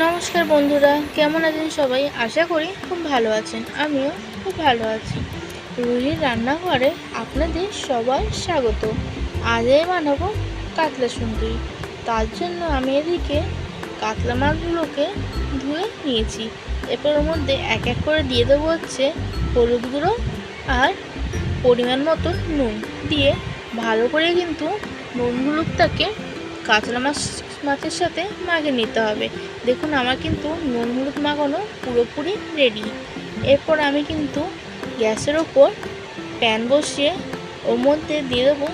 নমস্কার বন্ধুরা, কেমন আছেন সবাই? আশা করি খুব ভালো আছেন। আমিও খুব ভালো আছি। রুহির রান্নাঘরে আপনাদের সবাই স্বাগত। আজ বানাবো কাতলা সুন্দরী। তার জন্য আমি এদিকে কাতলা মাছগুলোকে ধুয়ে নিয়েছি। এরপর ওর মধ্যে এক এক করে দিয়ে দেবো হচ্ছে হলুদ গুঁড়ো আর পরিমাণ মতো নুন। দিয়ে ভালো করে কিন্তু নুন হলুদটাকে কাতলা মাছ মাছের সাথে মাখিয়ে নিতে হবে। দেখুন, আমার কিন্তু নুন হলুদ মাখানো পুরোপুরি রেডি এরপর আমি কিন্তু গ্যাসের ওপর প্যান বসিয়ে ওর মধ্যে দিয়ে দেবো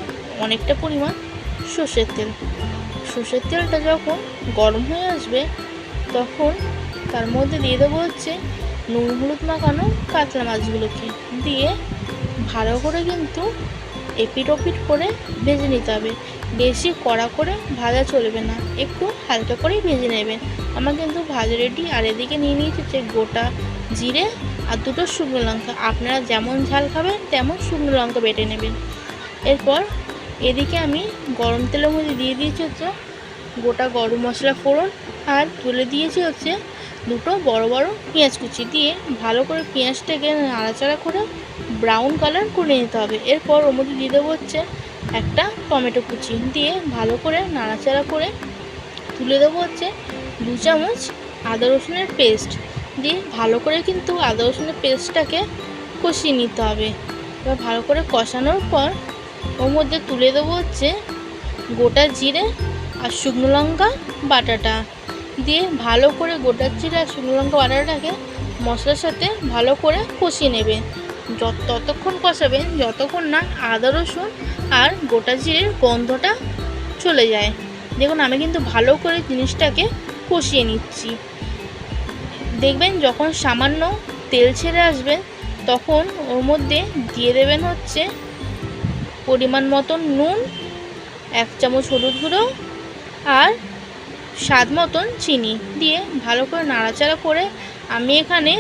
অনেকটা পরিমাণ সর্ষের তেল। সর্ষের তেলটা যখন গরম হয়ে আসবে, তখন তার মধ্যে দিয়ে দেবো হচ্ছে নুন হলুদ মাখানো কাতলা মাছগুলোকে। দিয়ে ভালো করে কিন্তু এপিট ওপিট করে ভেজে নিতে হবে। বেশি কড়া করে ভাজা চলবে না। একটু হালকা করেই ভেজে নেবেন আমার কিন্তু ভাজা রেডি আর এদিকে নিয়ে নিয়েছি হচ্ছে গোটা জিরে আর দুটো শুকনো লঙ্কা। আপনারা যেমন ঝাল খাবেন, তেমন শুকনো লঙ্কা বেটে নেবেন। এরপর এদিকে আমি গরম তেলের মধ্যে দিয়ে দিয়েছি হচ্ছে গোটা গরম মশলা ফোড়ন, আর তুলে দিয়েছি হচ্ছে দুটো বড় বড় পেঁয়াজ কুচি। দিয়ে ভালো করে পেঁয়াজটাকে নাড়াচাড়া করে ব্রাউন কালার করে নিতে হবে। এরপর ওর মধ্যে দিয়ে দেবো হচ্ছে একটা টমেটো কুচি। দিয়ে ভালো করে নাড়াচাড়া করে তুলে দেবো হচ্ছে দু চামচ আদা রসুনের পেস্ট দিয়ে ভালো করে কিন্তু আদা রসুনের পেস্টটাকে কষিয়ে নিতে হবে। এবার ভালো করে কষানোর পর ওর মধ্যে তুলে দেবো হচ্ছে গোটা জিরে আর শুকনো লঙ্কা বাটাটা। দিয়ে ভালো করে গোটা জিরে আর শুকনো লঙ্কা বাটাটাকে মশলার সাথে ভালো করে কষিয়ে নেবেন যত ততক্ষণ কষাবেন, যতক্ষণ না আদা, রসুন আর গোটা জিরের গন্ধটা চলে যায়। দেখুন, আমি কিন্তু ভালো করে জিনিসটাকে কষিয়ে নিচ্ছি। দেখবেন, যখন সামান্য তেল ছেড়ে আসবে, তখন ওর মধ্যে দিয়ে দেবেন হচ্ছে পরিমাণ মতন নুন, এক চামচ হলুদ গুঁড়ো আর স্বাদ মতন চিনি। দিয়ে ভালো করে নাড়াচাড়া করে আমি এখানে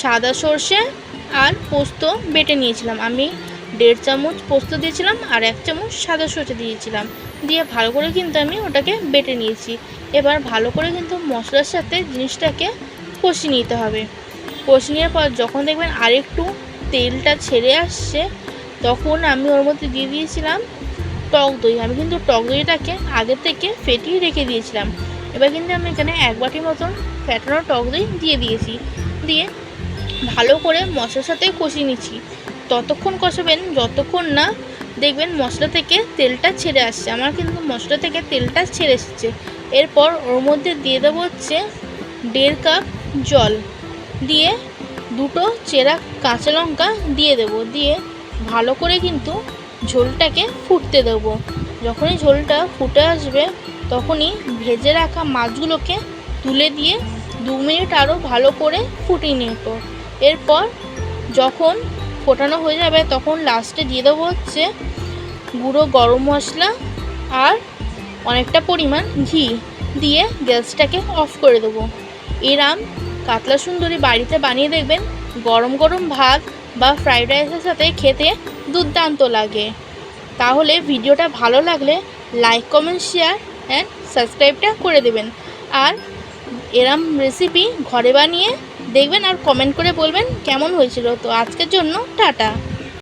সাদা সর্ষে আর পোস্ত বেটে নিয়েছিলাম। আমি দেড় চামচ পোস্ত দিয়েছিলাম আর এক চামচ সাদা সর্ষে দিয়েছিলাম। দিয়ে ভালো করে কিন্তু আমি ওটাকে বেটে নিয়েছি। এবার ভালো করে কিন্তু মশলার সাথে জিনিসটাকে কষিয়ে নিতে হবে। কষিয়ে নেওয়ার পর যখন দেখবেন আরেকটু তেলটা ছেড়ে আসছে, তখন আমি ওর মধ্যে দিয়ে দিয়েছিলাম টক দই। আমি কিন্তু টক দইটাকে আগে থেকে ফেটিয়ে রেখে দিয়েছিলাম। এবার কিন্তু আমি এখানে এক বাটি মতন ফ্যাটানো টক দই দিয়ে দিয়েছি। দিয়ে ভালো করে মশলার সাথে কষিয়ে নিচ্ছি। ততক্ষণ কষাবেন, যতক্ষণ না দেখবেন মশলা থেকে তেলটা ছেড়ে আসছে। আমার কিন্তু মশলা থেকে তেলটা ছেড়ে এসেছে। এরপর ওর মধ্যে দিয়ে দেবো হচ্ছে দেড় কাপ জল। দিয়ে দুটো চেরা কাঁচা লঙ্কা দিয়ে দেবো। দিয়ে ভালো করে কিন্তু ঝোলটাকে ফুটতে দেবো। যখনই ঝোলটা ফুটে আসবে, তখনই ভেজে রাখা মাছগুলোকে তুলে দিয়ে দু মিনিট আরও ভালো করে ফুটিয়ে নেব। এরপর যখন ফোটানো হয়ে যাবে, তখন লাস্টে দিয়ে দেবো হচ্ছে গুঁড়ো গরম মশলা আর অনেকটা পরিমাণ ঘি দিয়ে গ্যাসটাকে অফ করে দেবো। এরাম কাতলা সুন্দরী বাড়িতে বানিয়ে দেখবেন, গরম গরম ভাত বা ফ্রাইড রাইসের সাথে খেতে দুর্দান্ত লাগে। তাহলে ভিডিওটা ভালো লাগলে লাইক কমেন্ট শেয়ার অ্যান্ড সাবস্ক্রাইবটা করে দেবেন। আর এরম রেসিপি ঘরে বানিয়ে দেখবেন আর কমেন্ট করে বলবেন কেমন হয়েছিল। তো আজকের জন্য টাটা।